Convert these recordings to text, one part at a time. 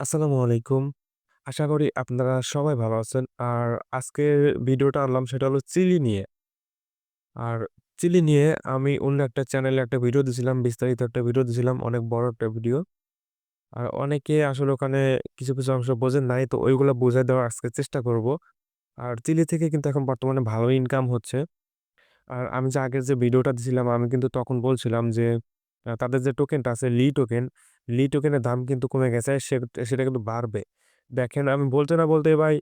আসসালামু আলাইকুম। আশা করি আপনারা সবাই ভালো আছেন। আর আজকের ভিডিওটা আনলাম সেটা হলো চিলি নিয়ে। আর চিলি নিয়ে আমি অন্য একটা চ্যানেলে একটা ভিডিও দিছিলাম, বিস্তারিত একটা ভিডিও দিছিলাম, অনেক বড় একটা ভিডিও। আর অনেকে আসলে ওখানে কিছু, কিছু অংশ বোঝেন নাই। তো ওইগুলো বুঝায় দেওয়ার আজকে চেষ্টা করব। আর চিলি থেকে কিন্তু এখন বর্তমানে ভালো ইনকাম হচ্ছে। আর আমি যে আগের যে ভিডিওটা দিছিলাম আমি কিন্তু তখন বলছিলাম যে তাদের যে টোকেনটা আছে লি টোকেন, লি টোকেনের দাম কিন্তু কমে গেছে। সেটা কিন্তু বাড়বে। দেখেন, আমি বলতে না বলতে ভাই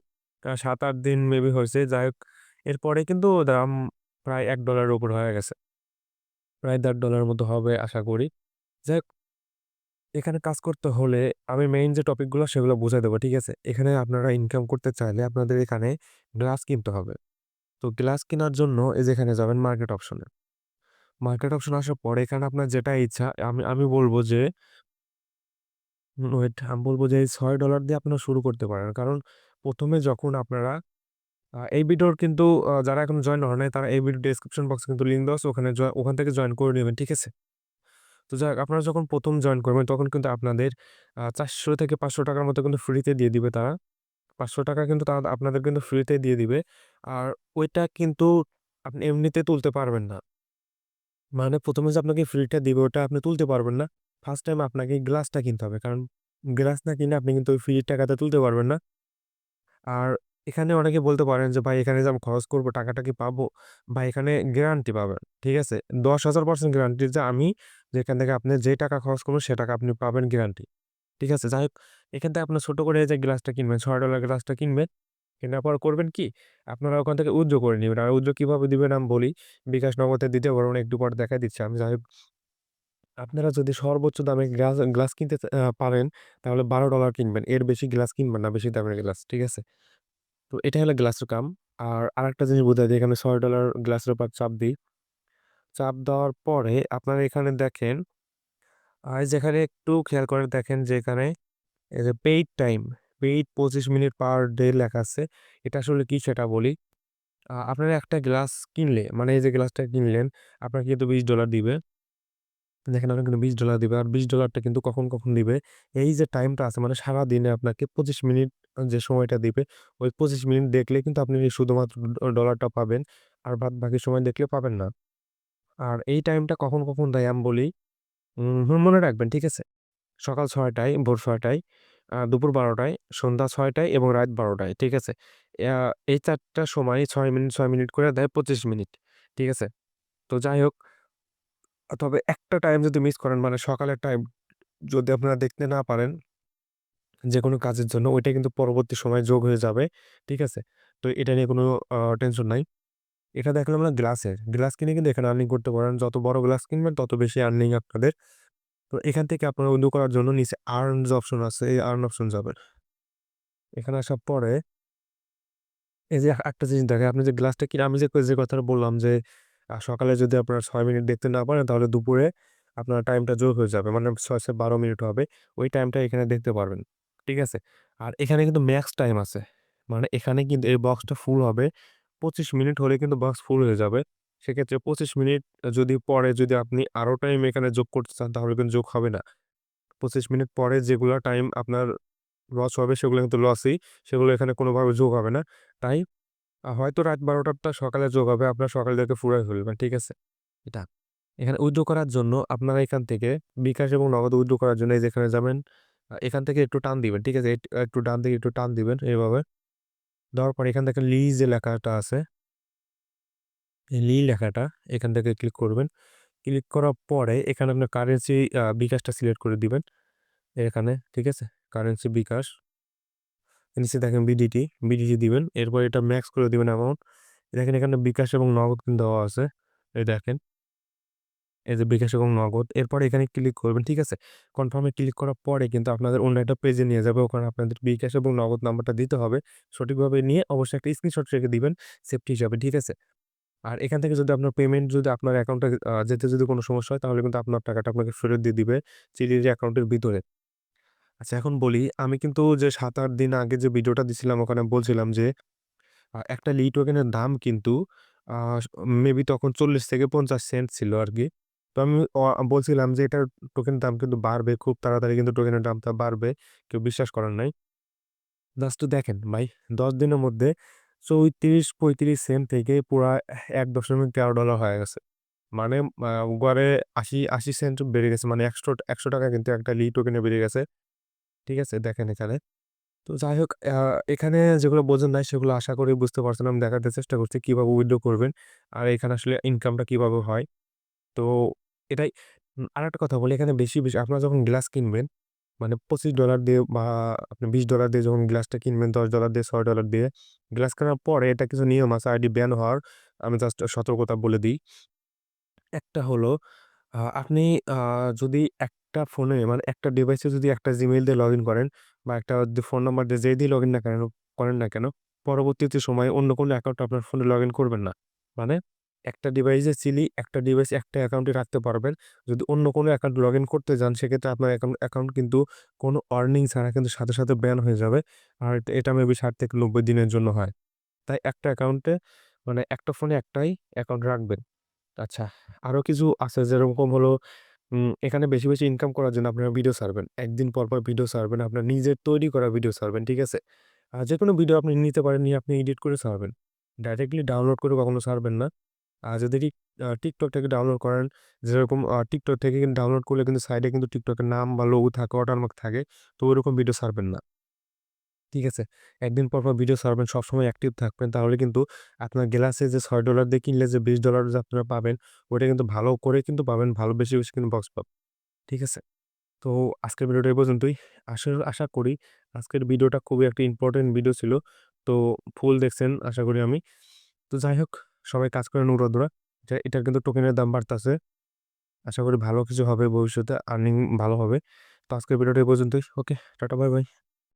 সাত ৭-৮ দিন মেবি হয়েছে, যাই হোক, এরপরে কিন্তু দাম প্রায় $১ এর উপর হয়ে গেছে। প্রায় $১.৫ মতো হবে, আশা করি। যাই হোক, এখানে কাজ করতে হলে আমি মেইন যে টপিকগুলো সেগুলো বুঝাই দেবো, ঠিক আছে? এখানে আপনারা ইনকাম করতে চাইলে আপনাদের এখানে গ্লাস কিনতে হবে। তো গ্লাস কেনার জন্য এই যে এখানে যাবেন মার্কেট অপশনে। মার্কেট অপশন আসার পরে এখানে আপনার যেটা ইচ্ছা, আমি আমি বলব যে ওয়েট আমি বলব যে ছয় ডলার দিয়ে আপনারা শুরু করতে পারেন। কারণ প্রথমে যখন আপনারা এই ভিডিওর কিন্তু যারা এখন জয়েন হন নাই, তারা এই ভিডিও ডেসক্রিপশন বক্সে কিন্তু লিঙ্ক দেওয়া ওখানে ওখান থেকে জয়েন করে নেবেন, ঠিক আছে? তো যাই আপনারা যখন প্রথম জয়েন করবেন, তখন কিন্তু আপনাদের চারশো থেকে পাঁচশো টাকার মতো কিন্তু ফ্রিতে দিয়ে দিবে তারা। ৳৫০০ কিন্তু তারা, আপনাদের কিন্তু ফ্রিতে দিয়ে দিবে। আর ওইটা কিন্তু আপনি এমনিতে তুলতে পারবেন না। মানে প্রথমে যে আপনাকে ফ্রিটা দিবে, ওটা আপনি তুলতে পারবেন না। ফার্স্ট টাইম আপনাকে গ্লাসটা কিনতে হবে। কারণ গ্লাস না কিনে আপনি কিন্তু ওই ফ্রির টাকাটা তুলতে পারবেন না। আর এখানে অনেকে বলতে পারেন যে, "ভাই এখানে যে আমি খরচ করব টাকাটা কি পাবো?" ভাই এখানে গ্যারান্টি পাবেন। ঠিক আছে? ১০,০০০% গ্যারান্টি যে আমি যেখান থেকে আপনি যে টাকা খরচ করবেন সে টাকা আপনি পাবেন গ্যারান্টি। ঠিক আছে? যাই হোক এখান থেকে আপনার ছোট করে যে গ্লাসটা কিনবেন, $৬ গ্লাসটা কিনবেন। কেনার পর করবেন কি? আপনারা ওখান থেকে উইথড্র করে নিবেন। আর উইথড্র কীভাবে দিবেন আমি বলি। বিকাশ নগদে দিতে পারবেন একটু পরে দেখায় দিচ্ছে আমি। যাই হোক আপনারা যদি সর্বোচ্চ দামে গ্লাস গ্লাস কিনতে পারেন তাহলে $১২ কিনবেন। এর বেশি গ্লাস কিনবেন না, বেশি দামের গ্লাস। ঠিক আছে? তো এটাই হলো গ্লাসের কাম। আর আরেকটা জিনিস বুঝাই দিই এখানে ছয় ডলার গ্লাসের উপর চাপ দিই। চাপ দেওয়ার পরে আপনারা এখানে দেখেন আ যেখানে একটু খেয়াল করে দেখেন যে এখানে paid time, paid ২৫ minute per day লেখা আছে। এটা আসলে কি সেটা বলি। আপনারা একটা গ্লাস কিনলে মানে এই যে গ্লাসটা কিনলেন আপনাকে কিন্তু $২০ দিবে। দেখেন আপনাকে কিন্তু $২০ দিবে। আর বিশ ডলারটা কিন্তু কখন, কখন দিবে? এই যে টাইমটা আছে মানে সারাদিনে আপনাকে ২৫ মিনিট যে সময়টা দিবে, ওই ২৫ মিনিট দেখলে কিন্তু আপনি শুধুমাত্র ডলারটা পাবেন। আর বাদ বাকি সময় দেখলে পাবেন না। আর এই টাইমটা কখন, কখন দেয় আমি বলি। মনে রাখবেন, ঠিক আছে? সকাল ছয়টায় ভোর ৬ টায়, দুপুর বারোটায় সন্ধ্যা ছয়টায় এবং রাত বারোটায় ঠিক আছে? এই ৪ টা সময় ৬ মিনিট, ছয় মিনিট করে দেয় ২৫ মিনিট। ঠিক আছে? তো যাই হোক তবে একটা টাইম যদি মিস করেন মানে সকালের টাইম যদি আপনারা দেখতে না পারেন যে কোনো কাজের জন্য, ওইটা কিন্তু পরবর্তী সময়ে যোগ হয়ে যাবে। ঠিক আছে? তো এটা নিয়ে কোনো টেনশন নাই। এটা দেখলাম না গ্লাসের। গ্লাস কিনে কিন্তু এখানে আর্নিং করতে পারেন। যত বড় গ্লাস কিনবেন, তত বেশি আর্নিং আপনাদের। তো এখান থেকে আপনারা উইথড্র করার জন্য নিচে আর্নস অপশন আছে। এই আর্ন অপশন যাবেন। এখানে আসার পরে, এই যে একটা জিনিস দেখেন, আপনি যে গ্লাসটা কিনে, আমি যে কথাটা বললাম যে আ সকালে যদি আপনারা ছয় মিনিট দেখতে না পারেন, তাহলে দুপুরে আপনার টাইমটা যোগ হয়ে যাবে। মানে ৬ ছয় ১২ মিনিট হবে। ওই টাইমটা এখানে দেখতে পারবেন। ঠিক আছে? আর এখানে কিন্তু ম্যাক্স টাইম আছে। মানে এখানে কিন্তু এই বক্সটা ফুল হবে। ২৫ মিনিট হলে কিন্তু বক্স ফুল হয়ে যাবে। সেক্ষেত্রে ২৫ মিনিট যদি পরে যদি আপনি আরও টাইম এখানে যোগ করতে চান, তাহলে কিন্তু যোগ হবে না। ২৫ মিনিট পরে যেগুলো টাইম আপনার লস হবে, সেগুলো কিন্তু লসই। সেগুলো এখানে কোনোভাবে যোগ হবে না। তাই হয়তো রাত ১২ঃ০০ টা সকালে যোগ হবে। আপনার সকাল থেকে ফুরায় ফেলবেন। ঠিক আছে? এটা। এখানে উইথড্র করার জন্য আপনারা এখান থেকে বিকাশ এবং নগদ উইথড্র করার জন্য এই যে যাবেন। এখান থেকে একটু টান দিবেন। ঠিক আছে? একটু ডান থেকে একটু টান দিবেন এভাবে। দেওয়ার পরে এখান থেকে লি যে লেখাটা আছে, এই লি লেখাটা এখান থেকে ক্লিক করবেন। ক্লিক করার পরে এখানে আপনার কারেন্সি বিকাশটা সিলেক্ট করে দিবেন। এখানে। ঠিক আছে? কারেন্সি বিকাশ। নিচে দেখেন বিডিটি, বিডিটি দিবেন। এরপর এটা ম্যাক্স করে দিবেন অ্যামাউন্ট। দেখেন এখানে বিকাশ এবং নগদ কিন্তু দেওয়া আছে। এই দেখেন। এই যে বিকাশ এবং নগদ। এরপরে এখানে ক্লিক করবেন। ঠিক আছে? কনফার্মে ক্লিক করার পরে কিন্তু আপনাদের অন্য একটা পেজে নিয়ে যাবে। ওখানে আপনাদের বিকাশ এবং নগদ নাম্বারটা দিতে হবে। সঠিকভাবে নিয়ে অবশ্যই একটা স্ক্রিনশট রেখে দিবেন সেফটি হিসাবে। ঠিক আছে? আর এখান থেকে যদি আপনার পেমেন্ট যদি আপনার অ্যাকাউন্টে যেতে যদি কোনো সমস্যা হয় তাহলে কিন্তু আপনার টাকাটা আপনাকে ফেরত দিয়ে দিবে চিলির অ্যাকাউন্টের ভিতরে। আচ্ছা এখন বলি, আমি কিন্তু যে ৭-৮ দিন আগে যে ভিডিওটা দিছিলাম, ওখানে বলছিলাম যে একটা লি টোকেনের দাম কিন্তু মেবি তখন ৪০ থেকে ৫০ সেন্ট ছিল আরকি। তো আমি বলছিলাম যে, এটার টোকেনের দাম কিন্তু বাড়বে। খুব তাড়াতাড়ি কিন্তু টোকেনের দামটা বাড়বে। কেউ বিশ্বাস করেন নাই। জাস্ট দেখেন ভাই ১০ দিনের মধ্যে ৩৪-৩৫ সেন্ট থেকে পুরা $১.১৩ হয়ে গেছে। মানে গড়ে ৮০ ৮০ সেন্ট বেড়ে গেছে। মানে একশো ৳১০০ কিন্তু একটা লি টোকেনে বেড়ে গেছে। ঠিক আছে? দেখেন এখানে। তো যাই হোক এখানে যেগুলো বোঝেন নাই সেগুলো আশা করি বুঝতে পারছেন। আমি দেখাতে চেষ্টা করছি কীভাবে উইথড্র করবেন। আর এখানে আসলে ইনকামটা কীভাবে হয়। তো এটাই আর একটা কথা বলি এখানে বেশি, বেশি আপনারা যখন গ্লাস কিনবেন মানে $25 দিয়ে বা আপনি $20 দিয়ে যখন গ্লাসটা কিনবেন, $10 দিয়ে, $6 দিয়ে গ্লাস কেনার পরে এটা কিছু নিয়ম আছে আইডি ব্যান হওয়ার। আমি জাস্ট সতর্কতা বলে দিই। একটা হলো আপনি যদি একটা ফোনে মানে একটা ডিভাইসে যদি একটা Gmail দিয়ে লগইন করেন বা একটা ফোন নাম্বার দিয়ে যেই দিয়ে লগইন না কেন করেন না কেন, পরবর্তীতে সময়ে অন্য কোনো অ্যাকাউন্ট আপনার ফোনে লগইন করবেন না। মানে একটা ডিভাইসে চিলি একটা ডিভাইস একটা অ্যাকাউন্টে রাখতে পারবেন। যদি অন্য কোনো অ্যাকাউন্ট লগইন করতে যান সেক্ষেত্রে আপনার অ্যাকাউন্ট অ্যাকাউন্ট কিন্তু কোনো আর্নিং ছাড়া কিন্তু সাথে, সাথে ব্যান হয়ে যাবে। আর এটা মেবি ৬০ থেকে ৯০ দিনের জন্য হয়। তাই একটা অ্যাকাউন্টে মানে একটা ফোনে একটাই অ্যাকাউন্ট রাখবেন। আচ্ছা, আরও কিছু আছে যেরকম হলো এখানে বেশি, বেশি ইনকাম করার জন্য আপনারা ভিডিও ছাড়বেন। একদিন পর, পর ভিডিও ছাড়বেন। আপনার নিজের তৈরি করা ভিডিও ছাড়বেন। ঠিক আছে? আ যেকোনো ভিডিও আপনি নিতে পারেন, নিয়ে আপনি এডিট করে ছাড়বেন। ডাইরেক্টলি ডাউনলোড করে কখনো ছাড়বেন না। আর যদি টিক TikTok থেকে ডাউনলোড করেন, যেরকম TikTok থেকে কিন্তু ডাউনলোড করলে কিন্তু সাইডে কিন্তু এর নাম বা লোগো থাকে, ওয়াটারমার্ক থাকে। তো ওইরকম ভিডিও ছাড়বেন না। ঠিক আছে? একদিন পর, পর ভিডিও ছাড়বেন, সবসময় অ্যাক্টিভ থাকবেন। তাহলে কিন্তু আপনার গ্লাসে যে $৬ দিয়ে কিনলে যে $২০ যে আপনারা পাবেন, ওটা কিন্তু ভালো করে কিন্তু পাবেন। ভালো বেশি, বেশি কিন্তু বক্স পাবেন। ঠিক আছে? তো আজকের ভিডিওটা এই পর্যন্তই। আশা আশা করি আজকের ভিডিওটা খুবই একটা ইম্পোর্টেন্ট ভিডিও ছিল। তো ফুল দেখছেন আশা করি আমি। তো যাই হোক সবাই কাজ করেন উড়াধুরা। এটা এটার কিন্তু টোকেনের দাম বাড়তাছে। আশা করি ভালো কিছু হবে ভবিষ্যতে। আর্নিং ভালো হবে। তো আজকের ভিডিওটা এই পর্যন্তই। Okay, tata bye, bye.